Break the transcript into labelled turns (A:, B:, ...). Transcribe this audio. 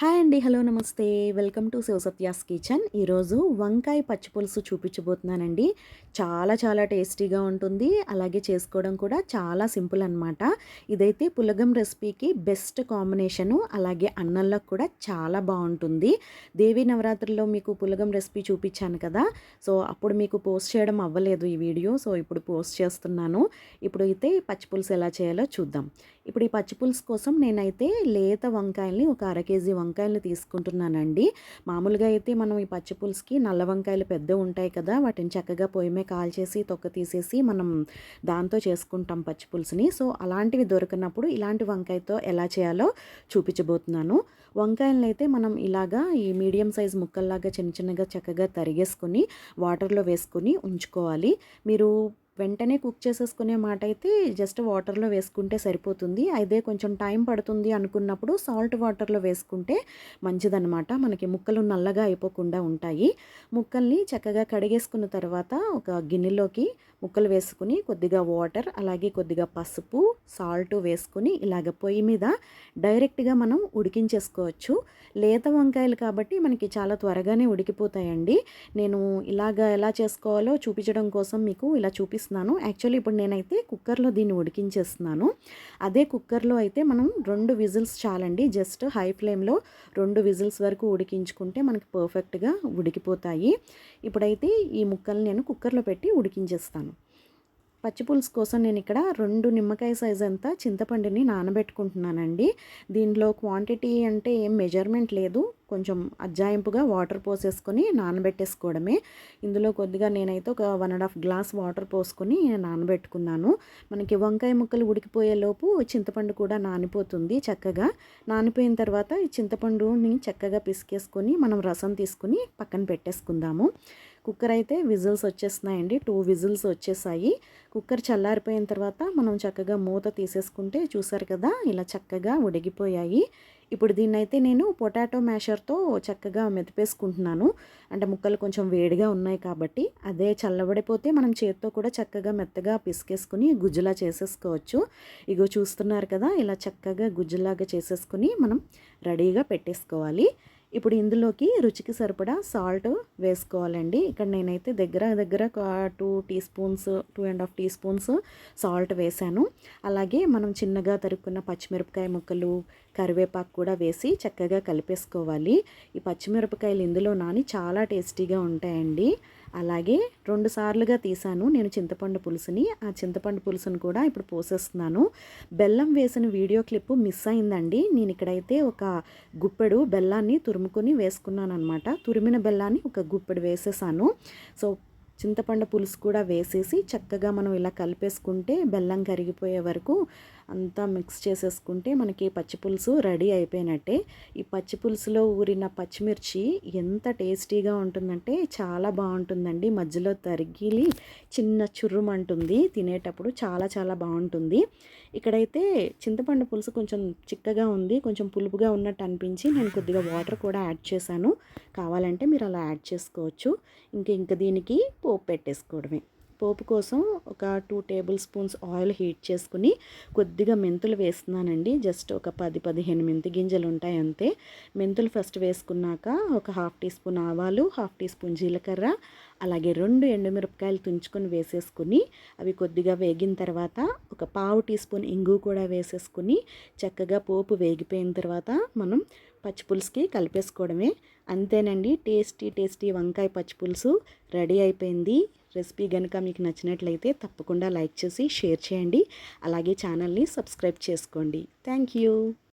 A: Hi అండి. Hello నమస్తే. Welcome to శివసత్యాస్ కిచెన్. ఈరోజు వంకాయ పచ్చిపులుసు చూపించబోతున్నానండి. చాలా చాలా టేస్టీగా ఉంటుంది. అలాగే చేసుకోవడం కూడా చాలా సింపుల్ అనమాట ఇదైతే పులగం రెసిపీకి బెస్ట్ కాంబినేషను అలాగే అన్నంలో కూడా చాలా బాగుంటుంది. దేవీ నవరాత్రిలో మీకు పులగం రెసిపీ చూపించాను కదా. సో అప్పుడు మీకు పోస్ట్ చేయడం అవ్వలేదు ఈ వీడియో. సో ఇప్పుడు పోస్ట్ చేస్తున్నాను. ఇప్పుడు అయితే పచ్చిపులుసు ఎలా చేయాలో చూద్దాం. ఇప్పుడు ఈ పచ్చిపులుసు కోసం నేనైతే లేత వంకాయల్ని ఒక అర కేజీ వంకాయలు తీసుకుంటున్నానండి. మామూలుగా అయితే మనం ఈ పచ్చి పులుసుకి నల్ల వంకాయలు పెద్ద ఉంటాయి కదా వాటిని చక్కగా పొయ్యిమే కాల్చేసి తొక్క తీసేసి మనం దాంతో చేసుకుంటాం పచ్చి పులుసుని. సో అలాంటివి దొరికినప్పుడు ఇలాంటి వంకాయతో ఎలా చేయాలో చూపించబోతున్నాను. వంకాయలను అయితే మనం ఇలాగా ఈ మీడియం సైజ్ ముక్కల్లాగా చిన్న చిన్నగా చక్కగా తరిగేసుకొని వాటర్లో వేసుకొని ఉంచుకోవాలి. మీరు వెంటనే కుక్ చేసేసుకునే మాట అయితే జస్ట్ వాటర్లో వేసుకుంటే సరిపోతుంది. అదే కొంచెం టైం పడుతుంది అనుకున్నప్పుడు సాల్ట్ వాటర్లో వేసుకుంటే మంచిదన్నమాట. మనకి ముక్కలు నల్లగా అయిపోకుండా ఉంటాయి. ముక్కల్ని చక్కగా కడిగేసుకున్న తర్వాత ఒక గిన్నెలోకి ముక్కలు వేసుకుని కొద్దిగా వాటర్ అలాగే కొద్దిగా పసుపు సాల్ట్ వేసుకుని ఇలాగ పొయ్యి మీద డైరెక్ట్గా మనం ఉడికించేసుకోవచ్చు. లేత వంకాయలు కాబట్టి మనకి చాలా త్వరగానే ఉడికిపోతాయండి. నేను ఇలాగ ఎలా చేసుకోవాలో చూపించడం కోసం మీకు ఇలా చూపి చూపిస్తున్నాను యాక్చువల్లీ ఇప్పుడు నేనైతే కుక్కర్లో దీన్ని ఉడికించేస్తున్నాను. అదే కుక్కర్లో అయితే మనం రెండు విజిల్స్ చాలండి. జస్ట్ హై ఫ్లేమ్లో రెండు విజిల్స్ వరకు ఉడికించుకుంటే మనకి పర్ఫెక్ట్గా ఉడికిపోతాయి. ఇప్పుడైతే ఈ ముక్కలు నేను కుక్కర్లో పెట్టి ఉడికించేస్తాను. పచ్చిపులుసు కోసం నేను ఇక్కడ రెండు నిమ్మకాయ సైజ్ అంతా చింతపండుని నానబెట్టుకుంటున్నానండి. దీనిలో క్వాంటిటీ అంటే ఏం మెజర్మెంట్ లేదు. కొంచెం అజ్జాయింపుగా వాటర్ పోసేసుకొని నానబెట్టేసుకోవడమే. ఇందులో కొద్దిగా నేనైతే ఒక one and half glass water పోసుకొని నానబెట్టుకున్నాను. మనకి వంకాయ ముక్కలు ఉడికిపోయేలోపు చింతపండు కూడా నానిపోతుంది చక్కగా. నానిపోయిన తర్వాత ఈ చింతపండుని చక్కగా పిసికేసుకొని మనం రసం తీసుకుని పక్కన పెట్టేసుకుందాము. కుక్కర్ అయితే విజిల్స్ వచ్చేస్తున్నాయండి. టూ విజిల్స్ వచ్చేసాయి. కుక్కర్ చల్లారిపోయిన తర్వాత మనం చక్కగా మూత తీసేసుకుంటే చూసారు కదా ఇలా చక్కగా ఉడిగిపోయాయి. ఇప్పుడు దీన్నైతే నేను పొటాటో మ్యాషర్తో చక్కగా మెతిపేసుకుంటున్నాను అంటే ముక్కలు కొంచెం వేడిగా ఉన్నాయి కాబట్టి అదే చల్లబడిపోతే మనం చేత్తో కూడా చక్కగా మెత్తగా పిసికేసుకుని గుజ్జులా చేసేసుకోవచ్చు. ఇగో చూస్తున్నారు కదా ఇలా చక్కగా గుజ్జులాగా చేసేసుకుని మనం రెడీగా పెట్టేసుకోవాలి. ఇప్పుడు ఇందులోకి రుచికి సరిపడా సాల్ట్ వేసుకోవాలండి. ఇక్కడ నేనైతే దగ్గర దగ్గర two teaspoons two and half teaspoons salt వేసాను అలాగే మనం చిన్నగా తరుక్కున్న పచ్చిమిరపకాయ ముక్కలు కరివేపాకు కూడా వేసి చక్కగా కలిపేసుకోవాలి. ఈ పచ్చిమిరపకాయలు ఇందులో నాని చాలా టేస్టీగా ఉంటాయండి. అలాగే రెండు సార్లుగా తీసాను నేను చింతపండు పులుసుని. ఆ చింతపండు పులుసుని కూడా ఇప్పుడు పోసేస్తున్నాను. బెల్లం వేసిన వీడియో క్లిప్ మిస్ అయిందండి. నేను ఇక్కడైతే ఒక గుప్పెడు బెల్లాన్ని తురుముకొని వేసుకున్నాను అనమాట తురిమిన బెల్లాన్ని ఒక గుప్పెడు వేసేసాను. సో చింతపండు పులుసు కూడా వేసేసి చక్కగా మనం ఇలా కలిపేసుకుంటే బెల్లం కరిగిపోయే వరకు అంతా మిక్స్ చేసేసుకుంటే మనకి పచ్చి పులుసు రెడీ అయిపోయినట్టే. ఈ పచ్చి పులుసులో ఊరిన పచ్చిమిర్చి ఎంత టేస్టీగా ఉంటుందంటే చాలా బాగుంటుందండి. మధ్యలో తరిగిలి చిన్న చుర్రుమంటుంది. తినేటప్పుడు చాలా చాలా బాగుంటుంది. ఇక్కడైతే చింతపండు పులుసు కొంచెం చిక్కగా ఉంది కొంచెం పులుపుగా ఉన్నట్టు అనిపించి నేను కొద్దిగా వాటర్ కూడా యాడ్ చేశాను. కావాలంటే మీరు అలా యాడ్ చేసుకోవచ్చు. ఇంక ఇంక దీనికి పోపు పెట్టేసుకోవడమే. పోపు కోసం ఒక two tablespoons oil heat చేసుకుని కొద్దిగా మెంతులు వేస్తున్నానండి. జస్ట్ ఒక పది పదిహేను మెంతి గింజలు ఉంటాయి అంతే. మెంతులు ఫస్ట్ వేసుకున్నాక ఒక హాఫ్ టీ స్పూన్ ఆవాలు హాఫ్ టీ స్పూన్ జీలకర్ర అలాగే రెండు ఎండుమిరపకాయలు తుంచుకొని వేసేసుకుని అవి కొద్దిగా వేగిన తర్వాత ఒక పావు టీ స్పూన్ ఇంగు కూడా వేసేసుకుని చక్కగా పోపు వేగిపోయిన తర్వాత మనం పచ్చిపులుసుకి కలిపేసుకోవడమే. అంతేనండి టేస్టీ టేస్టీ వంకాయ పచ్చిపులుసు రెడీ అయిపోయింది. రెసిపీ కనుక మీకు నచ్చినట్లయితే తప్పకుండా లైక్ చేసి షేర్ చేయండి. అలాగే ఛానల్ని సబ్స్క్రైబ్ చేసుకోండి. Thank you.